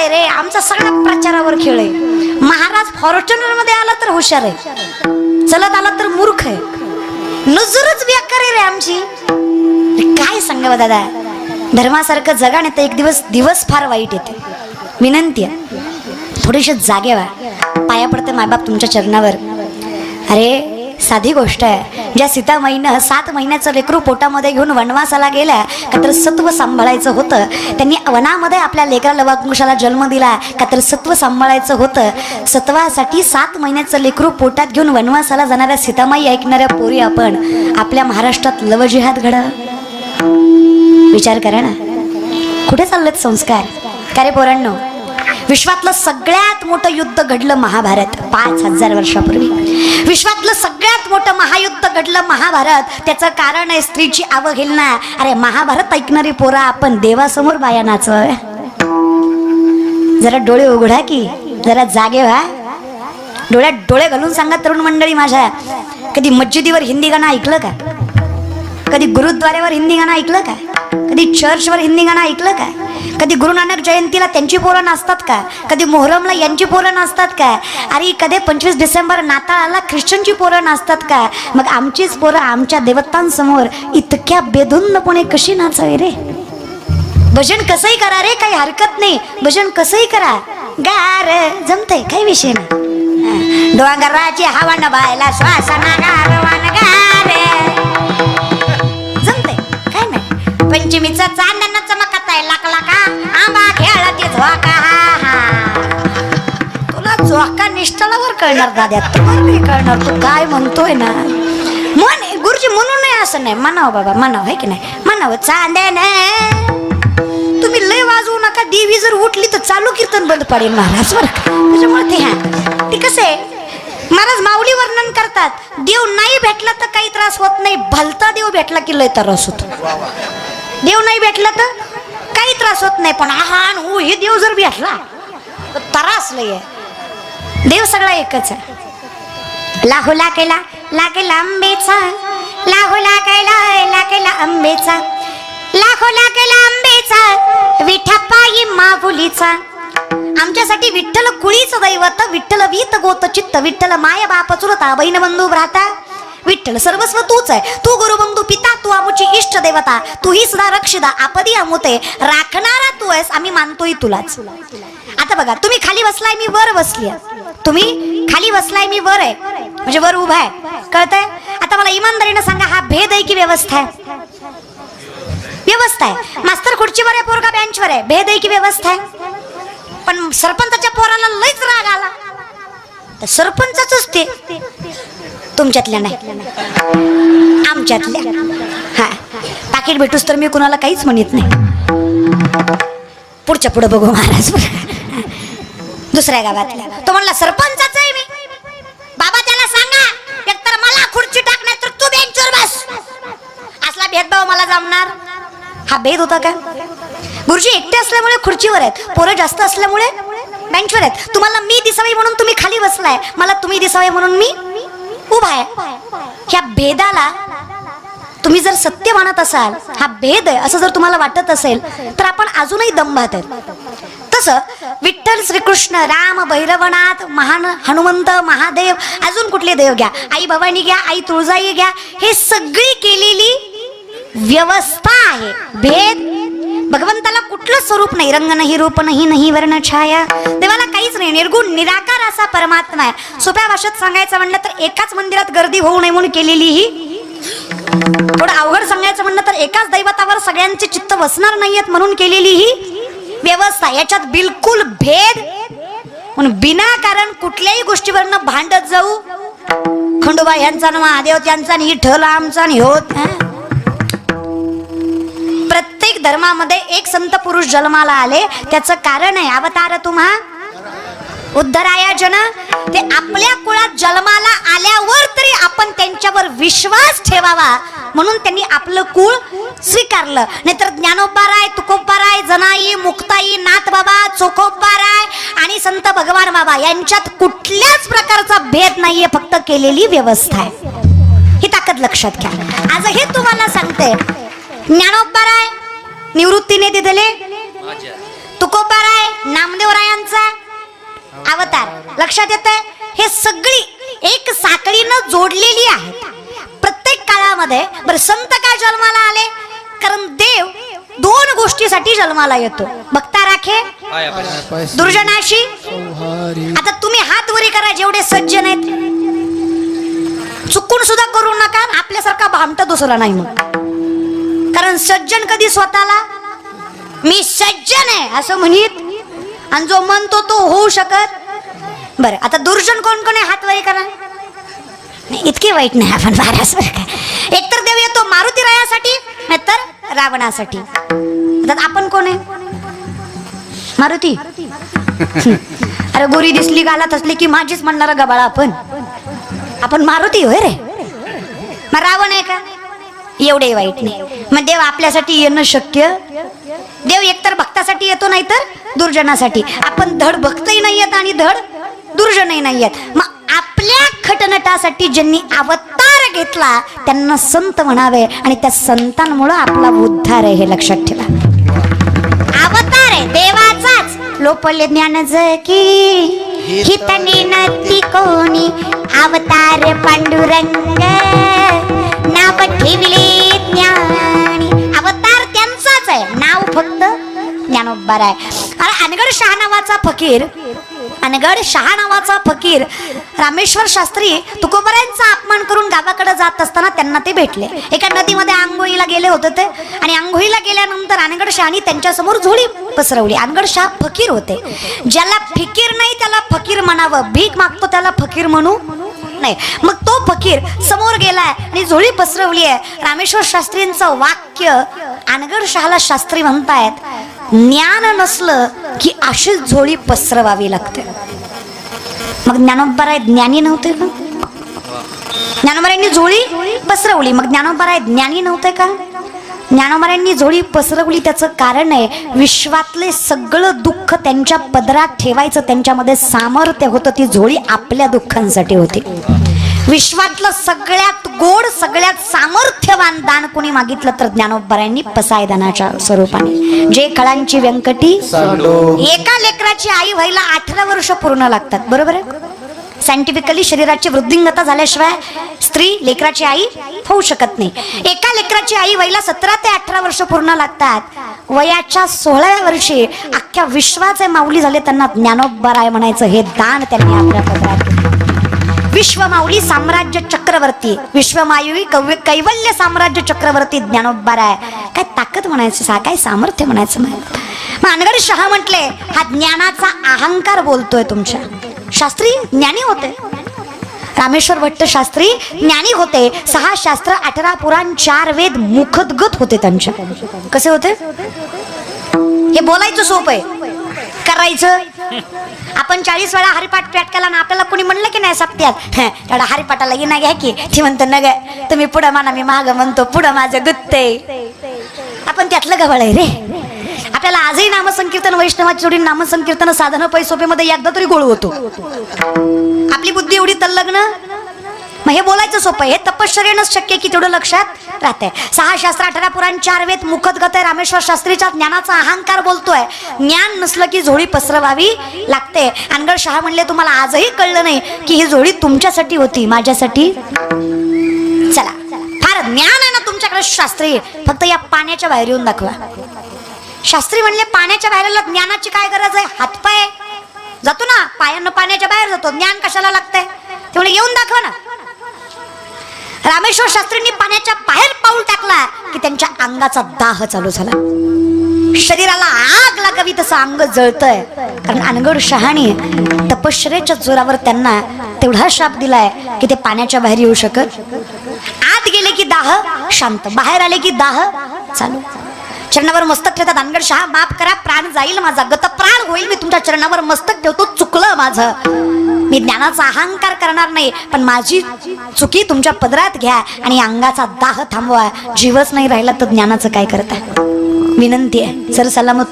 आहे रे आमचा सगळा प्रचारावर खेळ आहे. महाराज फॉर्च्युनरमध्ये आला तर हुशार आहे. चलत आला तर मूर्ख आहे. नजरच बेकार आहे रे आमची. काय सांगावं दादा? धर्मासारखं जगाने तर एक दिवस दिवस फार वाईट येते. विनंती आहे. थोडेसे जागे व्हा. पाया पडते मायबाप तुमच्या चरणावर. अरे साधी गोष्ट आहे. ज्या सीतामाईनं सात महिन्याचं लेकरू पोटामध्ये घेऊन वनवासाला गेल्या का तर सत्व सांभाळायचं होतं. त्यांनी वनामध्ये आपल्या लेकराला वाकुशाला जन्म दिला का तर सत्व सांभाळायचं होतं. सत्वासाठी सात महिन्याचं लेकरू पोटात घेऊन वनवासाला जाणाऱ्या सीतामाई ऐकणाऱ्या पोरी आपण आपल्या महाराष्ट्रात लवजिहाद घड. विचार करा ना. कुठे चाललेत संस्कार? का रे पोरांनो? विश्वातलं सगळ्यात मोठं युद्ध घडलं महाभारत पाच हजार वर्षापूर्वी. विश्वातलं सगळ्यात मोठं महायुद्ध घडलं महाभारत. त्याचं कारण आहे स्त्रीची अवहेलना अरे महाभारत ऐकणारी पोरा आपण देवासमोर बाया नाचवाव्या. जरा डोळे उघडा की जरा जागे व्हा. डोळ्यात डोळे घालून सांगा तरुण मंडळी माझ्या. कधी मस्जिदीवर हिंदी गाणं ऐकलं का? कधी गुरुद्वारेवर हिंदी गाणं ऐकलं का? कधी चर्चवर हिंदी गाणं ऐकलं का? कधी गुरु नानक जयंतीला त्यांची पोरं नाचतात का? कधी मोहरमला यांची पोरं नाचतात का? अरे कधी पंचवीस डिसेंबर नाताळाला ख्रिश्चनची पोरं नाचतात का? मग आमचीच पोरं आमच्या देवतांसमोर इतक्या बेधुंदपणे कशी नाचावी रे? भजन कसंही करा रे काही हरकत नाही. भजन कसंही करा. गार जमतंय काही विषय नाही. हा. डोंगराची हवा न बायला श्वासना गारवान गार. जमतंय काय नाही. पंचमीचा चांदण चमकत झोका तुला झोका निष्ठलावर कळणार दाद्या तुला नाही कळणार तू काय म्हणतोय ना? मन गुरुजी म्हणून नाही असं नाही. म्हणावं बाबा म्हणावं हे की नाही? म्हणावं चांदण. तुम्ही लय वाजवू नका देवी जर उठली तर चालू कीर्तन बंद पडेल महाराज बरं त्याच्यामुळे ते ह्या ते कसं आहे? महाराज माऊली वर्णन करतात देव नाही भेटला तर काही त्रास होत नाही. भलता देव भेटला की लय त्रास होतो. देव नाही भेटला तर काही त्रास होत नाही पण आहान हू हे देव जर भेटला तर त्रास लय देव सगळा एकच आहे. लाहू लागेला लागेला आंबेचा लाहू लाकेला लागेला आंबेचा लाखो लागेला आंबेचा विठा पायी माऊलीचा आमच्यासाठी विठ्ठल कुळीचं दैवत विठ्ठल वीत गोत चित्त विठ्ठल माय बाप चुरता बहीण बंधू भ्राता. विठ्ठल सर्वस्व तूच आहे. तू गुरुबंधू पिता तू आमुची इष्ट देवता. तू ही सुद्धा रक्षिदा आपदी आमुते. राखणारा तू आहेस आम्ही मानतोय तुलाच. आता बघा तुम्ही खाली बसलाय मी वर बसली आहे. तुम्ही खाली बसलाय मी वर आहे. म्हणजे वर उभा आहे. कळतंय? आता मला इमानदारीनं सांगा हा भेद आहे की व्यवस्था आहे? व्यवस्था आहे. मास्तर खुर्चीवर आहे पोरगा बेंचवर आहे. भेद आहे की व्यवस्था आहे? पण सरपंचाच्या पोराला लयच राग आला. तर सरपंचाच ते. तुमच्यातल्या नाही. आमच्यातल्या. हा. पाकिट भेटूस तर मी कुणाला काहीच म्हणत नाही. पुढच्या पुढे बघू महाराज. दुसऱ्या गावातल्या. तो म्हणला सरपंचाच आहे मी. बाबा त्याला सांगा एकतर मला खुर्ची टाक नाही तर तू बेंचवर बस. असला भेदभाव मला जमणार. हा भेद होता का? गुरुजी एकटे असल्यामुळे खुर्चीवर आहेत. पोरं जास्त असल्यामुळे बेंचवर आहेत. तुम्हाला मी दिसावी म्हणून तुम्ही खाली बसलाय. मला तुम्ही दिसावे म्हणून मी उभा आहे. ह्या भेदाला तुम्ही जर सत्य मानत असाल हा भेद आहे असं जर तुम्हाला वाटत असेल तर आपण अजूनही दंभात आहेत. तसं विठ्ठल श्रीकृष्ण राम भैरवनाथ महान हनुमंत महादेव अजून कुठले देव घ्या? आई भवानी घ्या आई तुळजाई घ्या हे सगळी केलेली व्यवस्था आहे. भेद भगवंताला कुठलं स्वरूप नाही? रंग नाही रूप नाही नाही वर्ण छाया. देवाला काहीच नाही निर्गुण निराकार असा परमात्मा आहे. सोप्या भाषेत सांगायचं म्हणलं तर एकाच मंदिरात गर्दी होऊ नये म्हणून केलेली ही. थोडं अवघड सांगायचं म्हणलं तर एकाच दैवतावर सगळ्यांचे चित्त बसणार नाहीयेत म्हणून केलेली ही व्यवस्था. याच्यात बिलकुल भेद. म्हणून बिनाकारण कुठल्याही गोष्टीवरनं भांडत जाऊ. खंडोबा यांचा ना महादेव त्यांचा आणि ठल आमचा आणि होत प्रत्येक धर्मामध्ये एक संत पुरुष जन्माला आले. त्याचं कारण आहे अवतार तुम्हा. उद्धराया जन ते आपल्या कुळात जन्माला आल्यावर तरी आपण त्यांच्यावर विश्वास ठेवावा. म्हणून त्यांनी आपलं कुळ स्वीकारलं. नाहीतर ज्ञानोपाराय तुकोबाराय जनाई मुक्ताई नाथ बाबा चोखोबाराय आणि संत भगवान बाबा यांच्यात कुठल्याच प्रकारचा भेद नाहीये फक्त केलेली व्यवस्था आहे. ही ताकद लक्षात घ्या. आज हे तुम्हाला सांगते ज्ञानोबाराय निवृत्तीने दिलेले तुकोबाराय नामदेवरायांचा अवतार. लक्षात येत हे सगळी एक साखळीनं जोडलेली आहेत. प्रत्येक काळामध्ये बर संत का जन्माला आले? कारण देव दोन गोष्टीसाठी जन्माला येतो. बघता राखे. दुर्जनाशी. आता तुम्ही हात वरी करा जेवढे सज्जन आहेत चुकून सुद्धा करू नका आपल्यासारखा भामटा दुसरा नाही मग कारण सज्जन कधी स्वतःला? मी सज्जन आहे असं म्हणित. आणि जो म्हणतो तो होऊ शकत. बरं आता दुर्जन कोण कोण आहे? हात वरी करा. नाही इतके वाईट नाही आपण महाराज बरं का? एकतर देव येतो मारुती रायासाठी नाहीतर रावणासाठी. आता आपण कोण आहे? मारुती. अरे गोरी दिसली गालात असली की माझीच म्हणणार गबाळा आपण. आपण मारुती होय रे? मग रावण आहे का? एवढे वाईट नाही. मग देव आपल्यासाठी येणं शक्य? देव एकतर भक्तासाठी येतो नाही तर दुर्जनासाठी. आपण धड भक्तही नाही येत आणि धड दुर्जनही नाही येत मग आपल्या खटनटासाठी ज्यांनी अवतार घेतला त्यांना संत म्हणावे आणि त्या संतांमुळं आपला उद्धार आहे हे लक्षात ठेवा. अवतार आहे देवाचाच. लोपले ज्ञान की हितने नती कोणी. अवतार पांडुरंग. ज्ञानोबार आहे अरे अनगड शहा नावाचा फकीर अनगड शहा नावाचा फकीर रामेश्वर शास्त्री तुकोबरायांचा अपमान करून गावाकडे जात असताना त्यांना ते भेटले. एका नदीमध्ये आंघोळीला गेले होते ते. आणि आंघोळीला गेल्यानंतर अनगड शहानी त्यांच्यासमोर झोळी पसरवली. अनगड शहा फकीर होते. ज्याला फिकीर नाही त्याला फकीर म्हणावं. भीक मागतो त्याला फकीर म्हणू नाही मग तो फकीर समोर गेलाय आणि झोळी पसरवली आहे. रामेश्वर शास्त्रींचं वाक्य अनगड शहाला शास्त्री म्हणतायत. ज्ञान नसलं की अशीच झोळी पसरवावी लागते. मग ज्ञानोबाराय ज्ञानी नव्हते का? ज्ञानोबारायांनी झोळी पसरवली. मग ज्ञानोबाराय ज्ञानी नव्हते का? ज्ञानोबारायांनी झोळी पसरवली त्याचं कारण आहे विश्वातले सगळं दुःख त्यांच्या पदरात ठेवायचं त्यांच्यामध्ये सामर्थ्य होतं ती झोळी आपल्या दुःखांसाठी होती. विश्वातलं सगळ्यात गोड सगळ्यात सामर्थ्यवान दान कोणी मागितलं तर ज्ञानोबारायांनी पसायदानाच्या स्वरूपाने. जे कळांची व्यंकटी एका लेकराची आई व्हायला अठरा वर्ष पूर्ण लागतात. बरोबर आहे? सायंटिफिकली शरीराची वृद्धिंगता झाल्याशिवाय स्त्री लेकराची आई होऊ शकत नाही. एका लेकराची आई व्हायला सतरा ते अठरा वर्ष पूर्ण लागतात. वयाच्या सोळाव्या वर्षी अख्ख्या विश्वाचे माऊली झाले त्यांना ज्ञानोबराय म्हणायचं. हे दान त्यांनी आपल्या पदरात केलं. विश्वमाऊली साम्राज्य चक्रवर्ती. विश्वमायुवी कव्य कैवल्य साम्राज्य चक्रवर्ती ज्ञानोबराय काय ताकद म्हणायचं सा काय सामर्थ्य म्हणायचं मानगड शहा म्हटले हा ज्ञानाचा अहंकार बोलतोय तुमच्या. शास्त्री ज्ञानी होते. रामेश्वर भट्ट शास्त्री ज्ञानी होते. सहा शास्त्र अठरा पुराण चार वेद मुखदगत होते त्यांच्या. कसे होते? हे बोलायचं सोपं आहे. करायचं? आपण चाळीस वेळा हरिपाठ पॅट केला ना आपल्याला कोणी म्हणलं की नाही सप्त्यात? हं, हरिपाठाला ये ना घ्या की ती म्हणतो न ग तुम्ही पुढं म्हणा मी माग म्हणतो पुढं माझं गुत्ते आपण त्यातलं गवळ आहे रे. आपल्याला आजही नामसंकीर्तन वैष्णवाची जोडी नामसंकीर्तन साधनं पैसोपेमध्ये एकदा तरी गोळ होतो. आपली बुद्धी एवढी तल्लग्न मग हे बोलायचं सोपं आहे. हे तपश्चर्यानंच शक्य आहे की तेवढं लक्षात राहते सहा शास्त्र अठरा पुराण चार वेद मुखदगत आहे. रामेश्वर शास्त्रीच्या ज्ञानाचा अहंकार बोलतोय. ज्ञान नसलं की झोळी पसरवावी लागते. अनगड शहा म्हणले तुम्हाला आजही कळलं नाही की ही झोळी तुमच्यासाठी होती माझ्यासाठी. चला. फार ज्ञान आहे ना तुमच्याकडे शास्त्री. फक्त या पाण्याच्या बाहेर येऊन दाखवा. शास्त्री म्हणले पाण्याच्या बाहेर ज्ञानाची काय गरज आहे? हातपाय. जातो ना पायानं पाण्याच्या बाहेर जातो. ज्ञान कशाला लागतंय? तेवढं येऊन दाखवा ना. रामेश्वर शास्त्रींनी पाण्याच्या बाहेर पाऊल टाकला की त्यांच्या अंगाचा दाह चालू झाला. शरीराला आग लागावी तसं अंग जळतंय. कारण अनगड शहाणी तपश्चर्याच्या जोरावर त्यांना तेवढा शाप दिलाय की ते पाण्याच्या बाहेर येऊ शकत. आत गेले की दाह शांत. बाहेर आले की दाह चालू. चरणावर मस्तक ठेवतात. दानगड शहा माफ करा प्राण जाईल माझा. गत प्राण होईल मी तुमच्या चरणावर मस्तक ठेवतो चुकलं माझं. मी ज्ञानाचा अहंकार करणार नाही पण माझी चुकी तुमच्या पदरात घ्या आणि अंगाचा दाह थांबवा. जीवच नाही राहिला तर ज्ञानाचं काय करता? विनंती आहे. सर सलामत